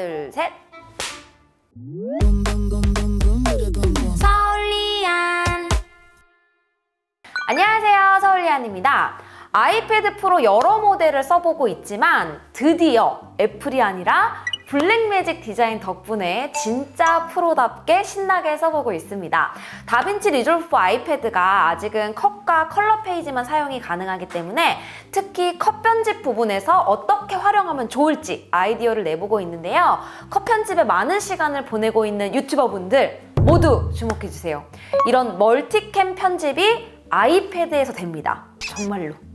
둘, 셋. 서울리안. 안녕하세요. 서울리안입니다. 아이패드 프로 여러 모델을 써보고 있지만 드디어 애플이 아니라 블랙매직 디자인 덕분에 진짜 프로답게 신나게 써보고 있습니다. 다빈치 리졸브 아이패드가 아직은 컷과 컬러 페이지만 사용이 가능하기 때문에 특히 컷 편집 부분에서 어떻게 활용하면 좋을지 아이디어를 내보고 있는데요. 컷 편집에 많은 시간을 보내고 있는 유튜버분들 모두 주목해주세요. 이런 멀티캠 편집이 아이패드에서 됩니다. 정말로.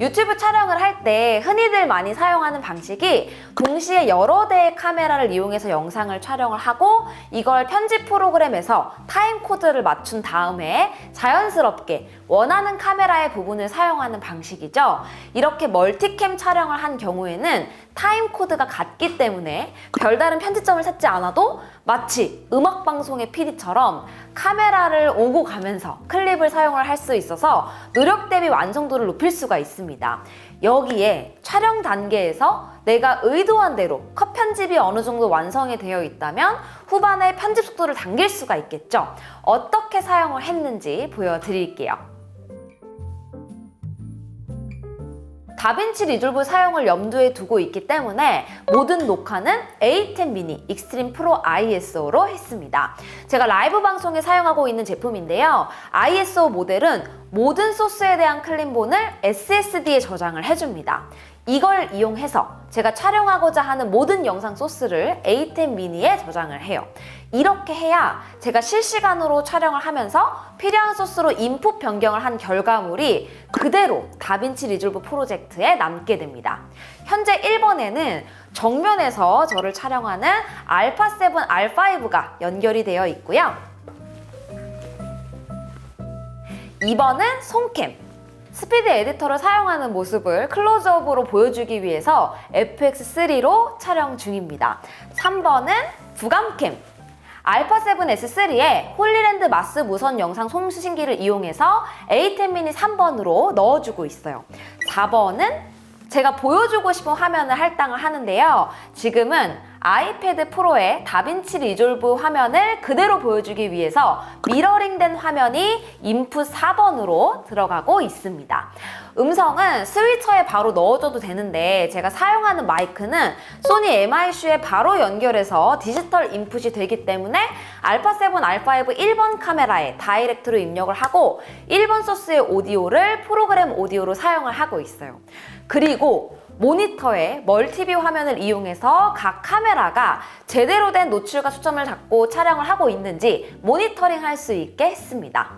유튜브 촬영을 할 때 흔히들 많이 사용하는 방식이 동시에 여러 대의 카메라를 이용해서 영상을 촬영을 하고 이걸 편집 프로그램에서 타임 코드를 맞춘 다음에 자연스럽게 원하는 카메라의 부분을 사용하는 방식이죠. 이렇게 멀티캠 촬영을 한 경우에는 타임 코드가 같기 때문에 별다른 편집점을 찾지 않아도 마치 음악 방송의 PD처럼 카메라를 오고 가면서 클립을 사용을 할 수 있어서 노력 대비 완성도를 높일 수가 있습니다. 여기에 촬영 단계에서 내가 의도한 대로 컷 편집이 어느 정도 완성이 되어 있다면 후반에 편집 속도를 당길 수가 있겠죠. 어떻게 사용을 했는지 보여드릴게요. 다빈치 리졸브 사용을 염두에 두고 있기 때문에 모든 녹화는 A10 미니 익스트림 프로 ISO로 했습니다. 제가 라이브 방송에 사용하고 있는 제품인데요. ISO 모델은 모든 소스에 대한 클린본을 SSD에 저장을 해줍니다. 이걸 이용해서 제가 촬영하고자 하는 모든 영상 소스를 A10 미니에 저장을 해요. 이렇게 해야 제가 실시간으로 촬영을 하면서 필요한 소스로 인풋 변경을 한 결과물이 그대로 다빈치 리졸브 프로젝트에 남게 됩니다. 현재 1번에는 정면에서 저를 촬영하는 알파7, R5가 연결이 되어 있고요. 2번은 손캠. 스피드 에디터를 사용하는 모습을 클로즈업으로 보여주기 위해서 FX3로 촬영 중입니다. 3번은 부감캠. 알파7S3에 홀리랜드 마스 무선 영상 송수신기를 이용해서 A10 미니 3번으로 넣어주고 있어요. 4번은 제가 보여주고 싶은 화면을 할당을 하는데요. 지금은 아이패드 프로의 다빈치 리졸브 화면을 그대로 보여주기 위해서 미러링된 화면이 인풋 4번으로 들어가고 있습니다. 음성은 스위처에 바로 넣어줘도 되는데 제가 사용하는 마이크는 소니 MI-C에 바로 연결해서 디지털 인풋이 되기 때문에 알파7, R5 1번 카메라에 다이렉트로 입력을 하고 1번 소스의 오디오를 프로그램 오디오로 사용을 하고 있어요. 그리고 모니터에 멀티뷰 화면을 이용해서 각 카메라가 제대로 된 노출과 초점을 잡고 촬영을 하고 있는지 모니터링 할 수 있게 했습니다.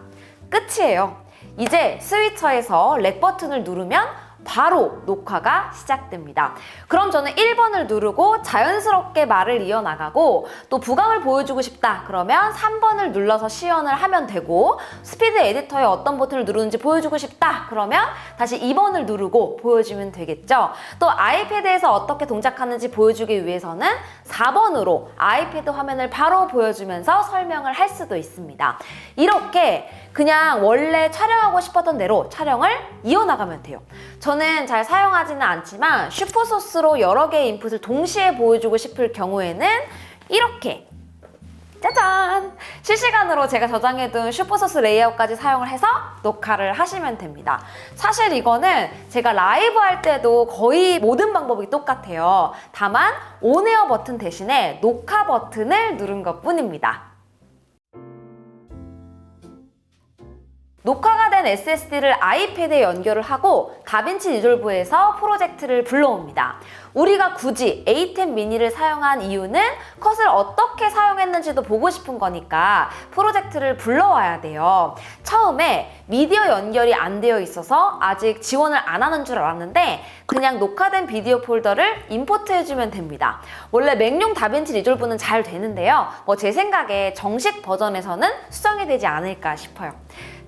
끝이에요. 이제 스위처에서 렉 버튼을 누르면 바로 녹화가 시작됩니다. 그럼 저는 1번을 누르고 자연스럽게 말을 이어나가고 또 부감을 보여주고 싶다 그러면 3번을 눌러서 시연을 하면 되고 스피드 에디터에 어떤 버튼을 누르는지 보여주고 싶다 그러면 다시 2번을 누르고 보여주면 되겠죠. 또 아이패드에서 어떻게 동작하는지 보여주기 위해서는 4번으로 아이패드 화면을 바로 보여주면서 설명을 할 수도 있습니다. 이렇게 그냥 원래 촬영하고 싶었던 대로 촬영을 이어나가면 돼요. 저는 잘 사용하지는 않지만 슈퍼소스로 여러 개의 인풋을 동시에 보여주고 싶을 경우에는 이렇게 짜잔! 실시간으로 제가 저장해둔 슈퍼소스 레이아웃까지 사용을 해서 녹화를 하시면 됩니다. 사실 이거는 제가 라이브 할 때도 거의 모든 방법이 똑같아요. 다만 온에어 버튼 대신에 녹화 버튼을 누른 것 뿐입니다. 녹화가 된 SSD를 아이패드에 연결을 하고 다빈치 리졸브에서 프로젝트를 불러옵니다. 우리가 굳이 A10 미니를 사용한 이유는 컷을 어떻게 사용했는지도 보고 싶은 거니까 프로젝트를 불러와야 돼요. 처음에 미디어 연결이 안 되어 있어서 아직 지원을 안 하는 줄 알았는데 그냥 녹화된 비디오 폴더를 임포트 해주면 됩니다. 원래 맥용 다빈치 리졸브는 잘 되는데요. 뭐 제 생각에 정식 버전에서는 수정이 되지 않을까 싶어요.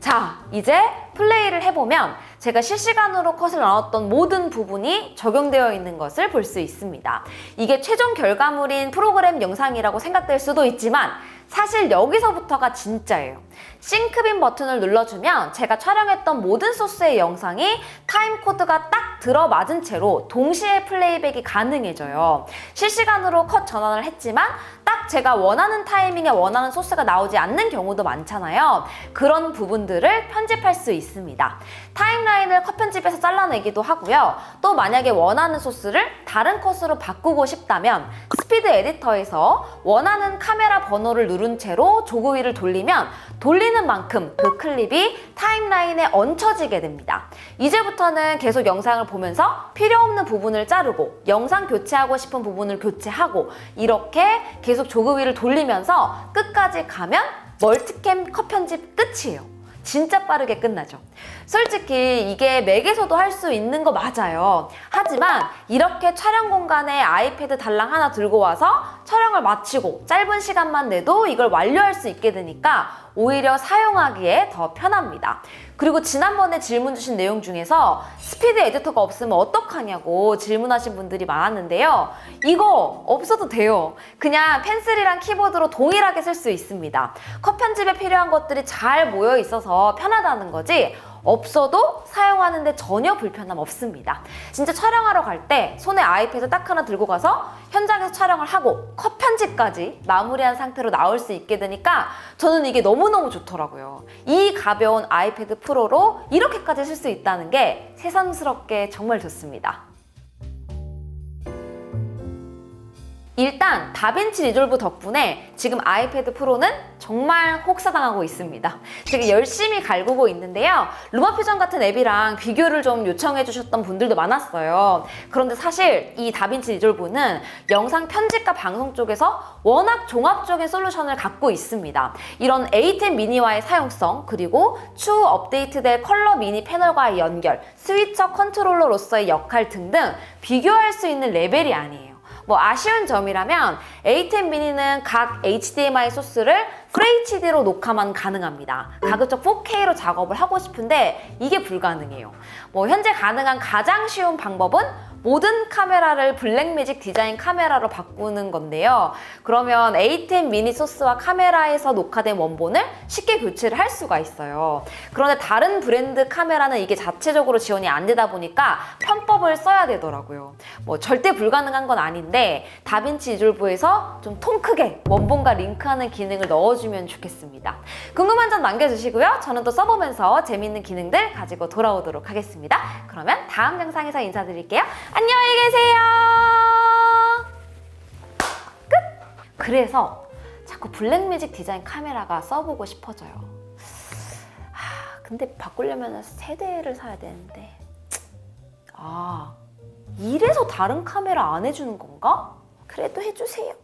자, 이제 플레이를 해보면 제가 실시간으로 컷을 나눴던 모든 부분이 적용되어 있는 것을 볼 수 있습니다. 이게 최종 결과물인 프로그램 영상이라고 생각될 수도 있지만 사실 여기서부터가 진짜예요. 싱크빈 버튼을 눌러주면 제가 촬영했던 모든 소스의 영상이 타임코드가 딱 들어맞은 채로 동시에 플레이백이 가능해져요. 실시간으로 컷 전환을 했지만 딱 제가 원하는 타이밍에 원하는 소스가 나오지 않는 경우도 많잖아요. 그런 부분들을 편집할 수 있습니다. 타임라인을 컷 편집해서 잘라내기도 하고요. 또 만약에 원하는 소스를 다른 컷으로 바꾸고 싶다면 스피드 에디터에서 원하는 카메라 번호를 누른 채로 조그 위를 돌리면 돌리는 만큼 그 클립이 타임라인에 얹혀지게 됩니다. 이제부터는 계속 영상을 보면서 필요 없는 부분을 자르고 영상 교체하고 싶은 부분을 교체하고 이렇게 계속 조그 위를 돌리면서 끝까지 가면 멀티캠 컷 편집 끝이에요. 진짜 빠르게 끝나죠. 솔직히 이게 맥에서도 할 수 있는 거 맞아요. 하지만 이렇게 촬영 공간에 아이패드 달랑 하나 들고 와서 촬영을 마치고 짧은 시간만 내도 이걸 완료할 수 있게 되니까 오히려 사용하기에 더 편합니다. 그리고 지난번에 질문 주신 내용 중에서 스피드 에디터가 없으면 어떡하냐고 질문하신 분들이 많았는데요. 이거 없어도 돼요. 그냥 펜슬이랑 키보드로 동일하게 쓸 수 있습니다. 컷 편집에 필요한 것들이 잘 모여 있어서 편하다는 거지 없어도 사용하는데 전혀 불편함 없습니다. 진짜 촬영하러 갈 때 손에 아이패드 딱 하나 들고 가서 현장에서 촬영을 하고 컷 편집까지 마무리한 상태로 나올 수 있게 되니까 저는 이게 너무너무 좋더라고요. 이 가벼운 아이패드 프로로 이렇게까지 쓸 수 있다는 게 새삼스럽게 정말 좋습니다. 일단 다빈치 리졸브 덕분에 지금 아이패드 프로는 정말 혹사당하고 있습니다. 되게 열심히 갈구고 있는데요. 루마퓨전 같은 앱이랑 비교를 좀 요청해 주셨던 분들도 많았어요. 그런데 사실 이 다빈치 리졸브는 영상 편집과 방송 쪽에서 워낙 종합적인 솔루션을 갖고 있습니다. 이런 A10 미니와의 사용성, 그리고 추후 업데이트될 컬러 미니 패널과의 연결, 스위처 컨트롤러로서의 역할 등등 비교할 수 있는 레벨이 아니에요. 뭐 아쉬운 점이라면 A10 미니는 각 HDMI 소스를 FHD로 녹화만 가능합니다. 가급적 4K로 작업을 하고 싶은데 이게 불가능해요. 뭐 현재 가능한 가장 쉬운 방법은 모든 카메라를 블랙매직 디자인 카메라로 바꾸는 건데요. 그러면 A10 미니 소스와 카메라에서 녹화된 원본을 쉽게 교체를 할 수가 있어요. 그런데 다른 브랜드 카메라는 이게 자체적으로 지원이 안 되다 보니까 편법을 써야 되더라고요. 뭐 절대 불가능한 건 아닌데 다빈치 리졸브에서 좀 통 크게 원본과 링크하는 기능을 넣어주면 좋겠습니다. 궁금한 점 남겨주시고요. 저는 또 써보면서 재밌는 기능들 가지고 돌아오도록 하겠습니다. 그러면 다음 영상에서 인사드릴게요. 안녕히 계세요. 끝! 그래서 자꾸 블랙매직 디자인 카메라가 써보고 싶어져요. 아, 근데 바꾸려면 세 대를 사야 되는데. 아, 이래서 다른 카메라 안 해주는 건가? 그래도 해주세요.